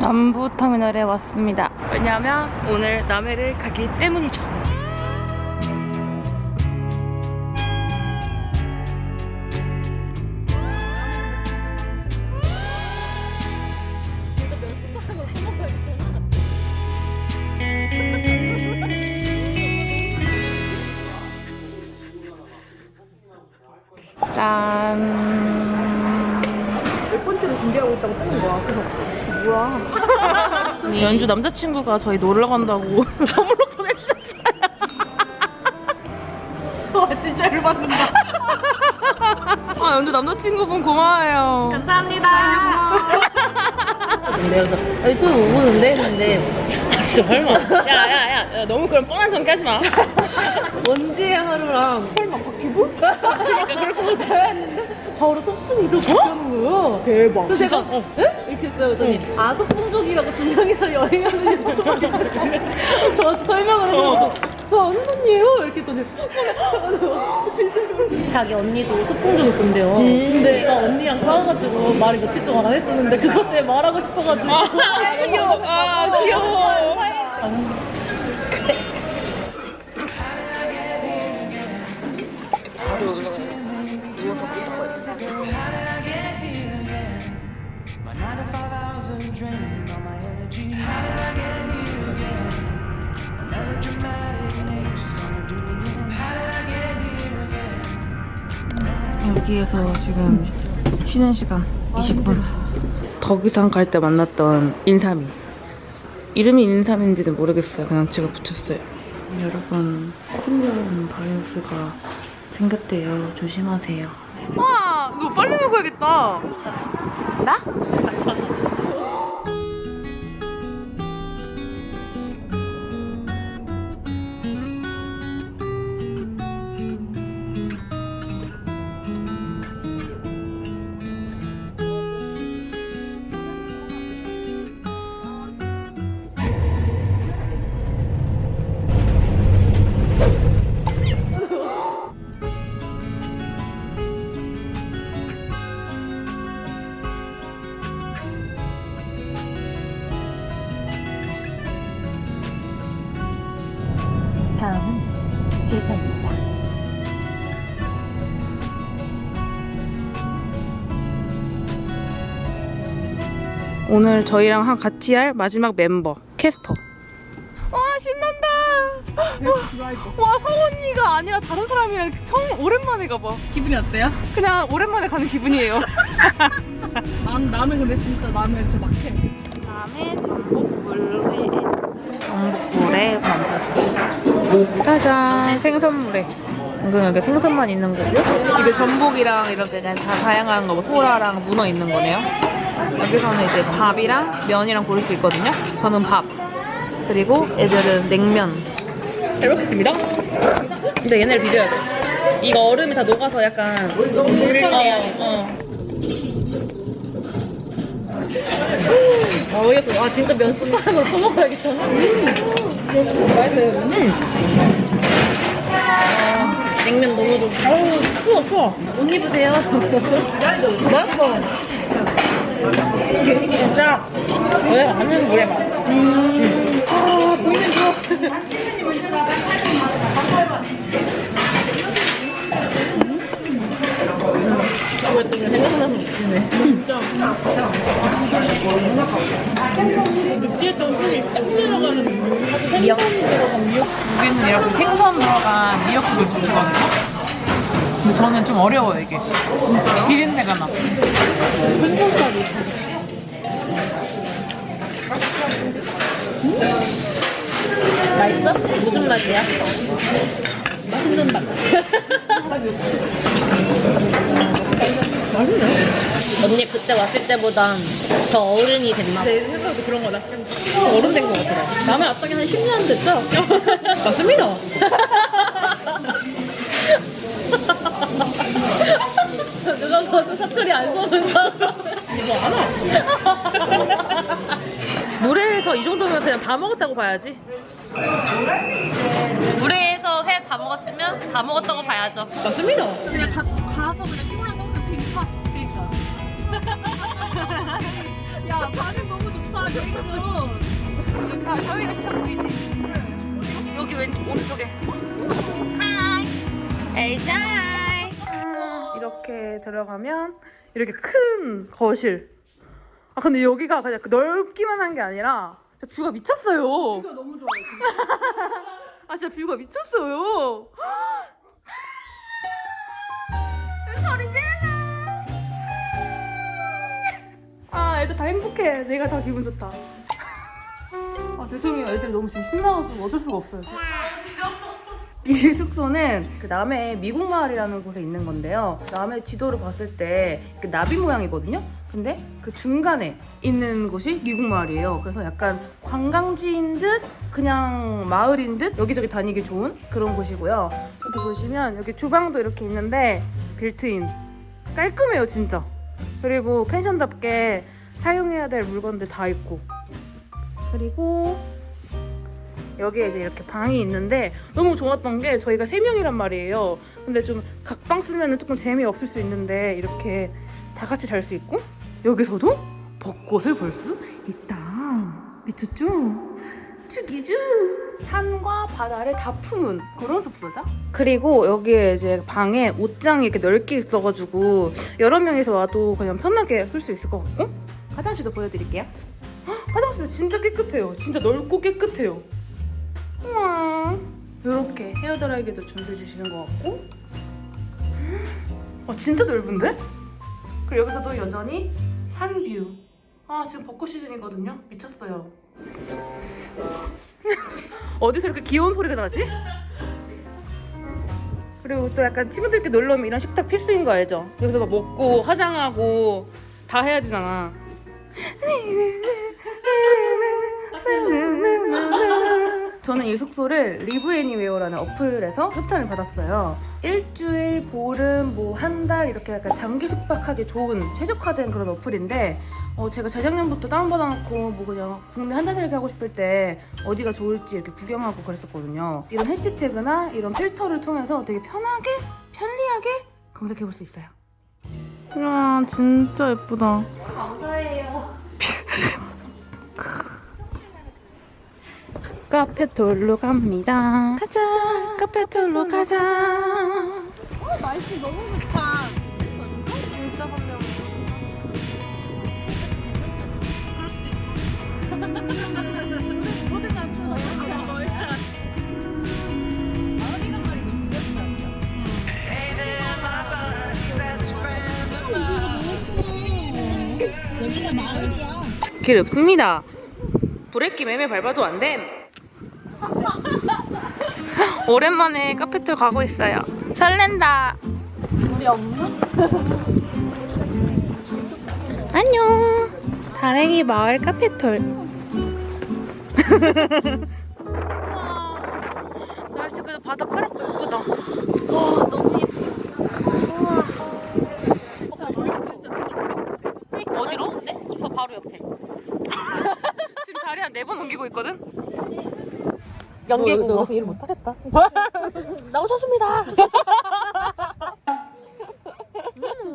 남부터미널에 왔습니다. 왜냐하면 오늘 남해를 가기 때문이죠. 있다고 뜨는 거야. 그래서 뭐야? 연주 남자친구가 저희 놀러 간다고 선물로 보내주셨어요. 와 진짜 열받는다. 아, 연주 남자친구분 고마워요. 감사합니다. 근데 그래서 유튜브 못 보는데 했는데 진짜 설마. 야, 야, 야, 야, 너무 그런 뻔한 전개 하지 마. 먼지의 하루랑 설마 박튜브? 그러니까 그럴 것 같아. 했는데 바로 소풍이 적혀는 거예요. 대박. 그래서 제가 에? 이렇게 했어요. 그랬더니 아 소풍족이라고 두 명이서 여행하는 저 설명을 해서 저 아는 언니예요. 이렇게 했더니 진짜 자기 언니도 소풍족일 건데요. 근데 나 언니랑 싸워가지고 말을 며칠 동안 안 했었는데 그것 때문에 말하고 싶어가지고 아, 귀여워. 아, 귀여워. 아는 My are draining all my energy. How did I get here again? A melodramatic nature's gonna do me in. How did I get here again? 여기에서 지금 쉬는 시간 20분. 덕이상 갈 때 만났던 인삼이. 이름이 인삼인지는 모르겠어요. 그냥 제가 붙였어요. 여러분, 콜리온 바이러스가 생겼대요. 조심하세요. 와, 너 빨리 먹어야겠다. 나? 4,000원. 오늘 저희랑 한 같이 할 마지막 멤버 캐스터. 와 신난다. 와 성언니가 아니라 다른 사람이랑 처음 오랜만에 가봐. 기분이 어때요? 그냥 오랜만에 가는 기분이에요. 난 나는 근데 진짜 나는 진짜 막해. 다음에 전복물회. 전복물회 반반. 짜잔 생선물회. 이건 여기 생선만 있는 거고 이게 전복이랑 이렇게 다 다양한 거, 뭐 소라랑 문어 있는 거네요. 여기서는 이제 밥이랑 면이랑 고를 수 있거든요. 저는 밥. 그리고 애들은 냉면. 잘 먹겠습니다. 근데 얘네를 비벼야 돼. 이거 얼음이 다 녹아서 약간 물렁해요. 어, 어. 아, 어이없어. 아, 진짜 면 숟가락으로 퍼먹어야겠잖아. 아, 냉면 너무 좋아. 아우, 추워, 추워. 옷 입으세요. 맛있어. 진짜 왜 하는 노래 맛. 아. 이거 또 생각나서 웃기네. 진짜. 느끼했던 손이 쭉 내려가는 미역. 들어간 미역. 여기는 이렇게 생선 들어간 미역국을 주시거든요. 근데 저는 좀 어려워요 이게. 비린내가 나. 맛있어? 무슨 맛이야? 맛있는 맛. 맛있네. 언니 그때 왔을 때보다 더 어른이 됐나 봐. 제 생각도 그런 거다. 어른 된 거 같더라. 남의 앞당이 한 10년 됐죠? 맞습니다. 누가 봐도 사투리 안 쏘는 사람. 이거 알아. 노래에서 이 정도면 그냥 다 먹었다고 봐야지. 물회에서 회 다 먹었으면 다 먹었다고 봐야죠. 맞습니다. 그냥 가, 가서 그냥 피곤한 먹으면 되니까. 그러니까. 야 반응 너무 좋다. 자, 저희가 식당 보이지? 여기 왼 오른쪽에. 에이자이. 이렇게 들어가면 이렇게 큰 거실. 아 근데 여기가 그냥 넓기만 한 게 아니라 진짜 뷰가 미쳤어요. 뷰가 너무 좋아요. 아 진짜 뷰가 미쳤어요. 소리 질러. 아 애들 다 행복해. 내가 다 기분 좋다. 아 죄송해요. 애들 너무 지금 신나가지고 어쩔 수가 없어요. 이 숙소는 그 남해 미국 마을이라는 곳에 있는 건데요. 남해 지도를 봤을 때 이렇게 나비 모양이거든요. 근데 그 중간에 있는 곳이 미국 마을이에요. 그래서 약간 관광지인 듯 그냥 마을인 듯 여기저기 다니기 좋은 그런 곳이고요. 여기 보시면 여기 주방도 이렇게 있는데 빌트인 깔끔해요 진짜. 그리고 펜션답게 사용해야 될 물건들 다 있고 그리고 여기에 이제 이렇게 방이 있는데 너무 좋았던 게 저희가 세 명이란 말이에요. 근데 좀 각방 쓰면 조금 재미없을 수 있는데 이렇게 다 같이 잘 수 있고 여기서도 벚꽃을 볼 수 있다. 미쳤죠? 죽이죠? 산과 바다를 다 품은 그런 숙소죠. 그리고 여기에 이제 방에 옷장이 이렇게 넓게 있어가지고 여러 명이서 와도 그냥 편하게 쓸 수 있을 것 같고 화장실도 보여드릴게요. 헉, 화장실 진짜 깨끗해요. 진짜 넓고 깨끗해요. 이렇게 헤어드라이기도 준비해 주시는 것 같고 아 진짜 넓은데? 그리고 여기서도 여전히 산뷰 아 지금 벚꽃 시즌이거든요 미쳤어요 어디서 이렇게 귀여운 소리가 나지? 그리고 또 약간 친구들끼리 놀러 오면 이런 식탁 필수인 거 알죠? 여기서 막 먹고 화장하고 다 해야 되잖아 저는 이 숙소를 리브 애니웨어라는 어플에서 협찬을 받았어요. 일주일, 보름, 뭐 한 달 이렇게 약간 장기 숙박하기 좋은 최적화된 그런 어플인데 어, 제가 재작년부터 다운받아놓고 뭐 그냥 국내 한 달 살기 하고 싶을 때 어디가 좋을지 이렇게 구경하고 그랬었거든요. 이런 해시태그나 이런 필터를 통해서 되게 편하게, 편리하게 검색해 볼 수 있어요. 와 진짜 예쁘다. 카페톨로 갑니다. 가자, 카페톨로 가자. 날씨 너무 좋다. 진짜 한명 그럴 수도 있고. 여기가 마을이야. 길 없습니다. 브레이크 매매 밟아도 안 됨. 오랜만에 카페톨 가고 있어요. 설렌다. 우리 없나? 안녕. 다랭이 마을 카페톨. 날씨 그래도 바다 파랗고 예쁘다. 어디로? 저 바로 옆에. 지금 자리 한 네 번 옮기고 있거든. 연계국어. 일 못하겠다. 나오셨습니다.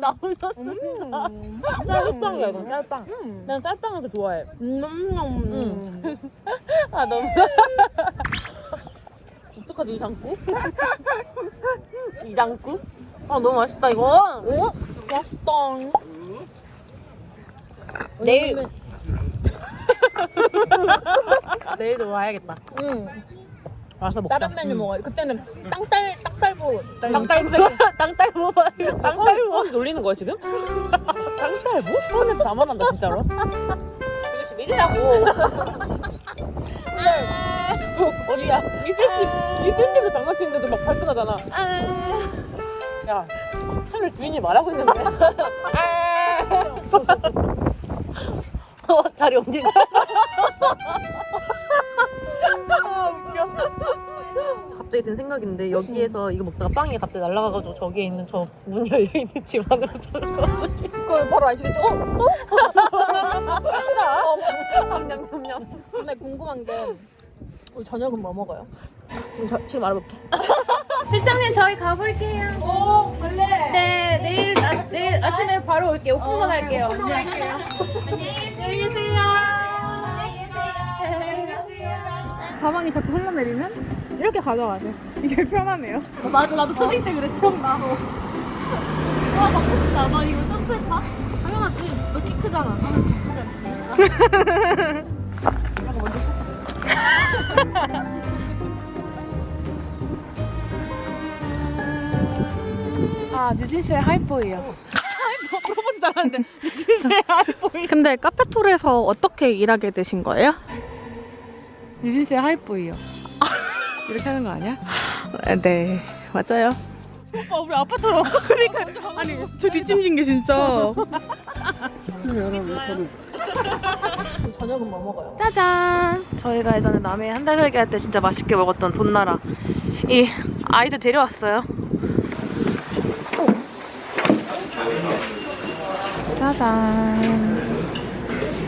나오셨습니다. 쌀빵이야 이건 쌀빵. 난 쌀빵을 더 좋아해. 음. 아 너무. 어떡하지 이 장구? 이장국? 아 너무 맛있다 이거. 오? 맛있다. 내일. 내일도 와야겠다. 응. 와서 먹자. 다른 메뉴 먹어요. 그때는 땅딸 땅딸보. 땅딸보. 땅딸보 먹어요. 땅딸보 놀리는 거야 지금? 땅딸보? 손에 담아난다 진짜로. 도대체 밀이라고. 어디야? 이 팬집 이 팬집도 장난치는데도 막 발끈하잖아. 야, 하늘 주인이 말하고 있는데. 어, 자리 옮긴다. 갑자기 든 생각인데 여기에서 이거 먹다가 빵이 갑자기 날아가가지고 저기에 있는 저 문 열려 있는 집 안으로 들어가서 그거 바로 아시겠죠? 어? 또? 냠냠냠. 근데 궁금한 게 우리 저녁은 뭐 먹어요? 지금, 저, 지금 알아볼게. 실장님 저희 가볼게요. 오, 원래. 네, 내일 아, 내일 아침에 바로 올게요. 오픈런 할게요. 안녕히 계세요. 가방이 자꾸 흘러내리면 이렇게 가져가세요. 이게 편하네요. 맞아 나도 초딩 때 그랬어. 나도. 와 먹고 싶다. 나 이거 점프해서 봐? 당연하지. 너 키 크잖아. 아 뉴진스의 하이보이요. 근데 카페톨에서 어떻게 일하게 되신 거예요? 뉴진스의 하이보이요. 이렇게 하는 거 아니야? 네, 맞아요. 아 우리 아빠처럼. 그러니까 아니 저 뒷짐진 게 진짜. 저녁은 뭐 먹어요? 짜잔! 저희가 예전에 남해 한 달 살기 할 때 진짜 맛있게 먹었던 돈나라 이 아이들 데려왔어요. 짜잔!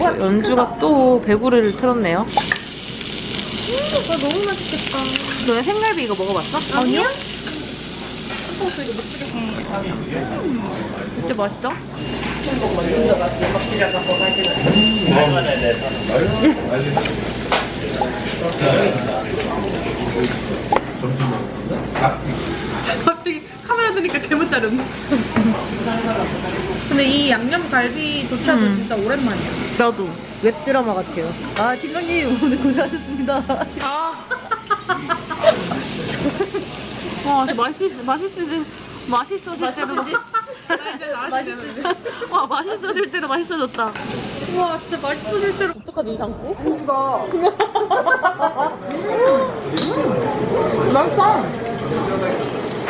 연주가 또 배구리를 틀었네요. 음, 너무 맛있겠다. 너네 생갈비 이거 먹어봤어? 아니요. 진짜 맛있다. 갑자기 카메라 드니까 개못 자른. 근데 이 양념 갈비 도착은 음. 진짜 오랜만이야. 나도. 웹드라마 같아요. 아 팀장님 오늘 고생하셨습니다. 와, 진짜 맛있, 맛있으지, 맛있어질 때도. 맛있지? 와, 맛있어질 때도 맛있어졌다. 와 진짜 맛있어질 대로. 어떡하지 이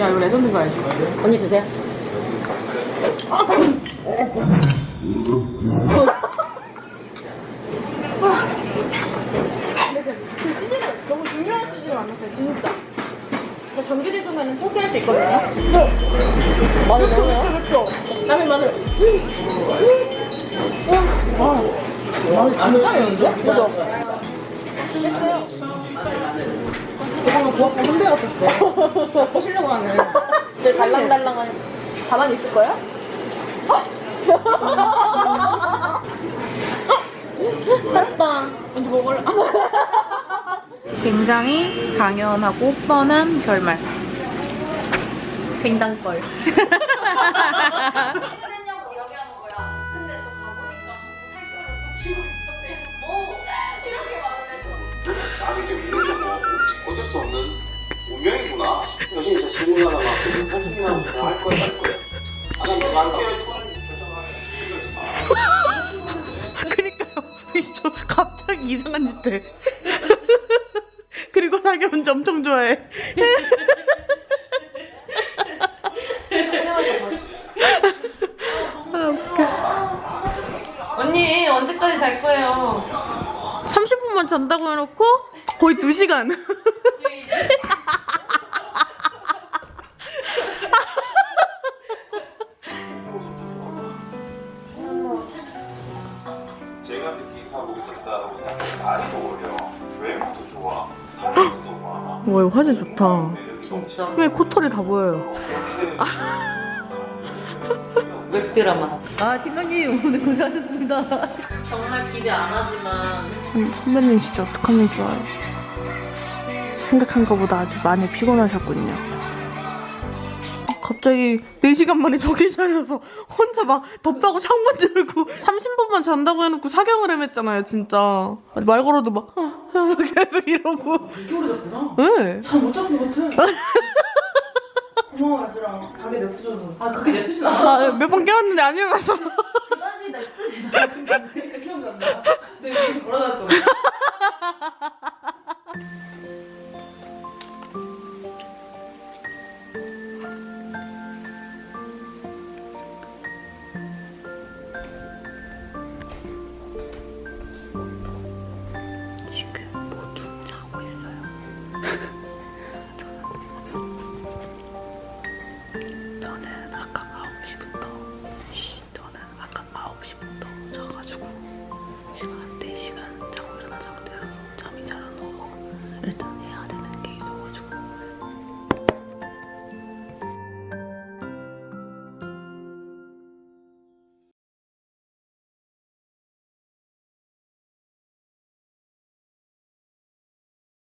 야, 이거 레전드 가야지. 언니 드세요. 시즌은 너무 중요한 시즌을 만났어요, 진짜. 저 정규 리그면 포기할 수 있거든요. 많이 넣어요? 그렇죠. 땀이 마늘. 마늘 진짜 매운데? 이거는 고압 선배 같았어. 보시려고 하는. 제 달랑달랑한 가만히 있을 거야? 맛있다. 먼저 먹을래? 굉장히 당연하고 뻔한 결말. 갱단걸. 운명이구나. 여신이 저 질문 하나 막 그냥 할 거야 할 거야. 아니 이제 만개를 결정을 그니까요. 저 갑자기 이상한 짓 해. 그리고 자기 혼자 엄청 좋아해. 언니, 언제까지 잘 거예요? 30분만 잔다고 해놓고 거의 2시간. 화질 좋다. 진짜. 왜 코털이 다 보여요. 웹드라마. 아, 팀장님 오늘 고생하셨습니다. 정말 기대 안 하지만 선배님 진짜 어떡하면 좋아요. 생각한 것보다 아주 많이 피곤하셨군요. 갑자기 4시간 만에 정신 차려서 혼자 막 덥다고 창문 열고 30분만 잔다고 해놓고 사경을 헤맸잖아요, 진짜. 말 걸어도 막 계속 이러고. 오래 잤구나. 네. 잠못 잔것 같아. 고마워, 얘들아. 가게 냅두셔서. 아, 그렇게 냅두시나? 아, 몇번 깨웠는데 안 일어나서. 그다지 냅두시나. 그러니까 기억난다. 네, 걸어놨더니.